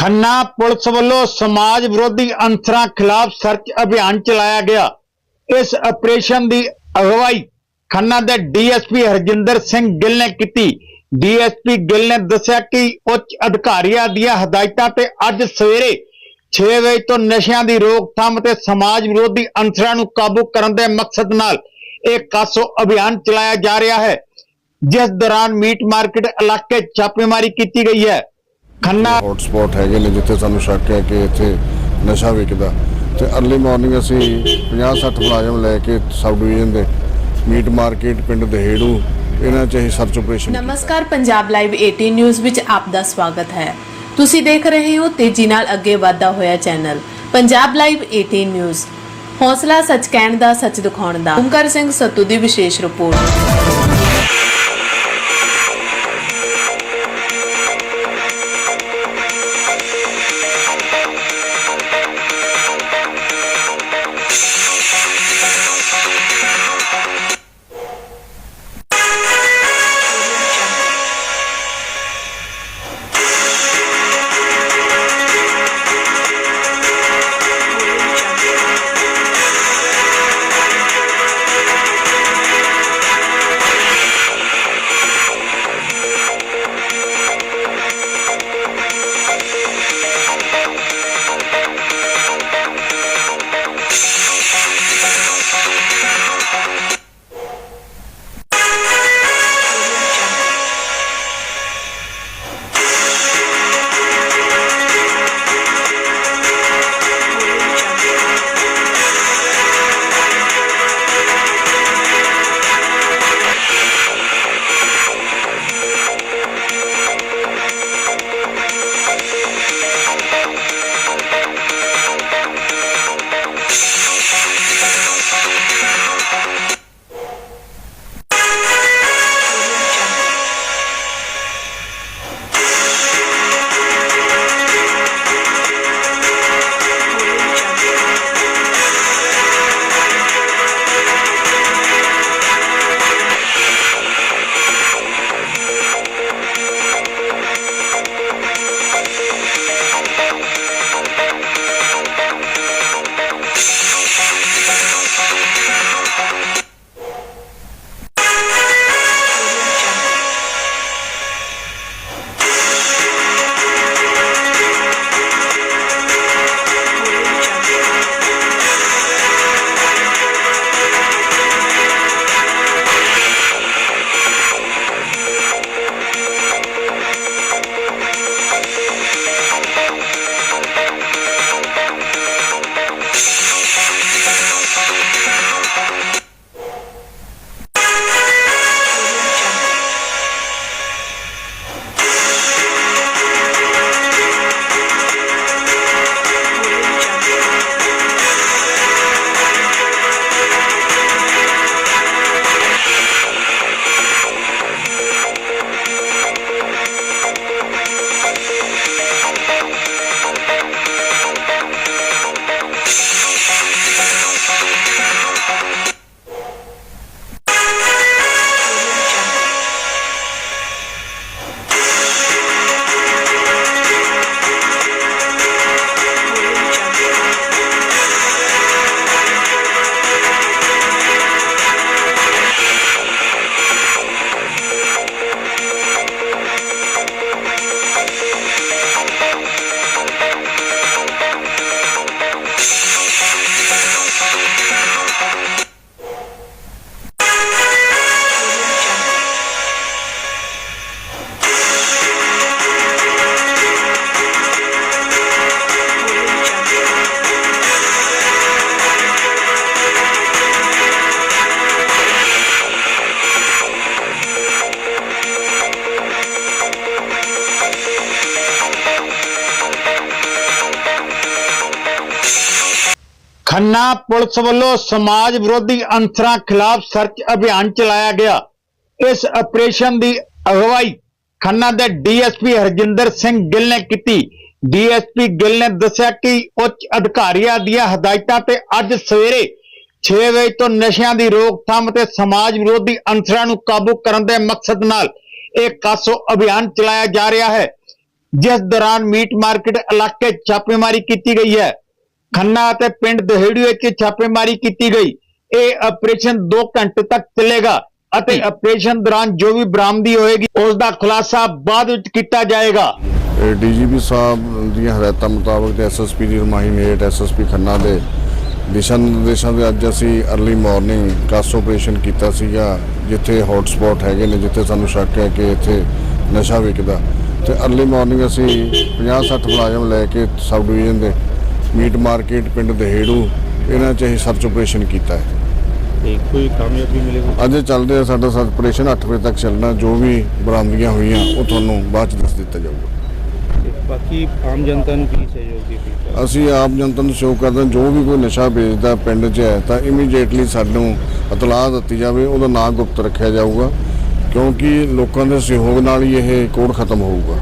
Khanna police ਵੱਲੋਂ ਸਮਾਜ ਵਿਰੋਧੀ ਅੰਸਰਾਂ ਖਿਲਾਫ ਸਰਚ ਅਭਿਆਨ ਚਲਾਇਆ ਗਿਆ। ਇਸ ਆਪਰੇਸ਼ਨ ਦੀ ਅਗਵਾਈ ਖੰਨਾ ਦੇ ਡੀਐਸਪੀ ਹਰਜਿੰਦਰ ਸਿੰਘ ਗਿੱਲ ਨੇ ਕੀਤੀ। ਡੀਐਸਪੀ ਗਿੱਲ ਨੇ ਦੱਸਿਆ ਕਿ ਉੱਚ ਅਧਿਕਾਰੀਆਂ ਦੀਆਂ ਹਦਾਇਤਾਂ ਤੇ ਅੱਜ ਸਵੇਰੇ 6 ਵਜੇ ਤੋਂ ਨਸ਼ਿਆਂ ਦੀ ਰੋਕਥਾਮ ਤੇ ਸਮਾਜ ਵਿਰੋਧੀ ਅੰਸਰਾਂ ਨੂੰ ਕਾਬੂ ਕਰਨ ਦੇ ਮਕਸਦ ਨਾਲ ਇਹ ਕਾਸੋ ਅਭਿਆਨ ਚਲਾਇਆ ਜਾ ਰਿਹਾ ਹੈ, ਜਿਸ ਦੌਰਾਨ ਮੀਟ ਮਾਰਕੀਟ ਇਲਾਕੇ ਛਾਪੇਮਾਰੀ ਕੀਤੀ ਗਈ ਹੈ। ਖੰਨਾ। ਹੌਟ ਸਪੌਟ ਹੈਗੇ ਨੇ ਜਿੱਥੇ ਸਾਨੂੰ ਸ਼ੱਕ ਹੈ ਕਿ ਇੱਥੇ ਨਸ਼ਾ ਵਿਕਦਾ। ਤੇ ਅਰਲੀ ਮਾਰਨਿੰਗ ਅਸੀਂ 50-60 ਮੁਲਾਜ਼ਮ ਲੈ ਕੇ ਸਬ ਡਿਵੀਜ਼ਨ ਦੇ ਮੀਟ ਮਾਰਕੀਟ ਪਿੰਡ ਦਹੇੜੂ ਇਹਨਾਂ 'ਚ ਅਸੀਂ ਸਰਚ ਆਪਰੇਸ਼ਨ ਨਮਸਕਾਰ ਪੰਜਾਬ ਲਾਈਵ 18 ਨਿਊਜ਼ ਵਿੱਚ ਆਪ ਦਾ ਸਵਾਗਤ ਹੈ। ਤੁਸੀਂ ਦੇਖ ਰਹੇ ਹੋ ਤੇਜ਼ੀ ਨਾਲ ਅੱਗੇ ਵਧਦਾ ਹੋਇਆ ਚੈਨਲ ਪੰਜਾਬ ਲਾਈਵ 18 ਨਿਊਜ਼ ਹੌਸਲਾ ਸੱਚ ਕਹਿਣ ਦਾ ਸੱਚ ਦਿਖਾਉਣ ਦਾ। ਓਮਕਾਰ ਸਿੰਘ ਸੱਤੂ ਦੀ ਵਿਸ਼ੇਸ਼ ਰਿਪੋਰਟ। ਖੰਨਾ ਪੁਲਿਸ ਵੱਲੋਂ ਸਮਾਜ ਵਿਰੋਧੀ ਅੰਸਰਾਂ ਖਿਲਾਫ ਸਰਚ ਅਭਿਆਨ ਚਲਾਇਆ ਗਿਆ। ਇਸ ਆਪਰੇਸ਼ਨ ਦੀ ਅਗਵਾਈ ਖੰਨਾ ਦੇ ਡੀਐਸਪੀ ਹਰਜਿੰਦਰ ਸਿੰਘ ਗਿੱਲ ਨੇ ਕੀਤੀ। ਡੀਐਸਪੀ ਗਿੱਲ ਨੇ ਦੱਸਿਆ ਕਿ ਉੱਚ ਅਧਿਕਾਰੀਆਂ ਦੀਆਂ ਹਦਾਇਤਾਂ ਤੇ ਅੱਜ ਸਵੇਰੇ 6 ਵਜੇ ਤੋਂ ਨਸ਼ਿਆਂ ਦੀ ਰੋਕਥਾਮ ਤੇ ਸਮਾਜ ਵਿਰੋਧੀ ਅੰਸਰਾਂ ਨੂੰ ਕਾਬੂ ਕਰਨ ਦੇ ਮਕਸਦ ਨਾਲ ਇਹ ਕਾਸੋ ਅਭਿਆਨ ਚਲਾਇਆ ਜਾ ਰਿਹਾ ਹੈ, ਜਿਸ ਦੌਰਾਨ ਮੀਟ ਮਾਰਕੀਟ ਇਲਾਕੇ ਛਾਪੇਮਾਰੀ ਕੀਤੀ ਗਈ ਹੈ। ਖੰਨਾ ਅਤੇ ਪਿੰਡ ਦਹੇੜੀ ਵਿੱਚ ਛਾਪੇਮਾਰੀ ਕੀਤੀ ਗਈ। ਇਹ ਆਪਰੇਸ਼ਨ 2 ਘੰਟੇ ਤੱਕ ਚੱਲੇਗਾ ਅਤੇ ਆਪਰੇਸ਼ਨ ਦੌਰਾਨ ਜੋ ਵੀ ਬਰਾਮਦੀ ਹੋਏਗੀ ਉਸ ਦਾ ਖੁਲਾਸਾ ਬਾਅਦ ਵਿੱਚ ਕੀਤਾ ਜਾਏਗਾ। ਡੀਜੀਪੀ ਸਾਹਿਬ ਦੀਆਂ ਹਦਾਇਤਾਂ ਮੁਤਾਬਕ ਤੇ ਐਸਐਸਪੀ ਦੀ ਰਮਾਈ ਮੇਟ ਐਸਐਸਪੀ ਖੰਨਾ ਦੇ ਦਿਸ਼ਾ ਨਿਰਦੇਸ਼ਾਂ ਦੇ ਅੱਜ ਅਸੀਂ ਅਰਲੀ ਮਾਰਨਿੰਗ ਕਾਸ ਆਪਰੇਸ਼ਨ ਕੀਤਾ ਸੀਗਾ ਜਿੱਥੇ ਹੌਟ ਸਪੌਟ ਹੈਗੇ ਨੇ ਜਿੱਥੇ ਸਾਨੂੰ ਸ਼ੱਕ ਹੈ ਕਿ ਇੱਥੇ ਨਸ਼ਾ ਵਿਕਦਾ। ਤੇ ਅਰਲੀ ਮਾਰਨਿੰਗ ਅਸੀਂ 50-60 ਮੁਲਾਜ਼ਮ ਲੈ ਕੇ ਸਬ ਡਿਵੀਜ਼ਨ ਦੇ ਮੀਟ ਮਾਰਕੀਟ ਪਿੰਡ ਦਹੇੜੂ ਇਹਨਾਂ 'ਚ ਅਸੀਂ ਸਰਚ ਆਪਰੇਸ਼ਨ ਕੀਤਾ ਹੈ। ਤੇ ਕੋਈ ਕਾਮਯਾਬੀ ਮਿਲੇਗੀ ਅੱਜ ਚੱਲਦੇ ਆ ਸਾਡਾ ਸਰਚ ਆਪਰੇਸ਼ਨ 8 ਵਜੇ ਤੱਕ ਚੱਲਣਾ ਜੋ ਵੀ ਬਰਾਮਦੀਆਂ ਹੋਈਆਂ ਉਹ ਤੁਹਾਨੂੰ ਬਾਅਦ ਚ ਦੱਸ ਦਿੱਤਾ ਜਾਊਗਾ। ਤੇ ਬਾਕੀ ਆਮ ਜਨਤਾ ਨੂੰ ਕੀ ਸਹਿਯੋਗ ਦੀ ਅਸੀਂ ਆਪ ਜਨਤਾ ਨੂੰ ਸ਼ੋਅ ਕਰਦੇ ਹਾਂ ਜੋ ਵੀ ਕੋਈ ਨਸ਼ਾ ਵੇਚਦਾ ਪਿੰਡ 'ਚ ਹੈ ਤਾਂ ਇਮੀਡੀਏਟਲੀ ਸਾਨੂੰ ਇਤਲਾਹ ਦਿੱਤੀ ਜਾਵੇ ਉਹਦਾ ਨਾਂ ਗੁਪਤ ਰੱਖਿਆ ਜਾਊਗਾ ਕਿਉਂਕਿ ਲੋਕਾਂ ਦੇ ਸਹਿਯੋਗ ਨਾਲ ਹੀ ਇਹ ਕੋਡ ਖਤਮ ਹੋਊਗਾ।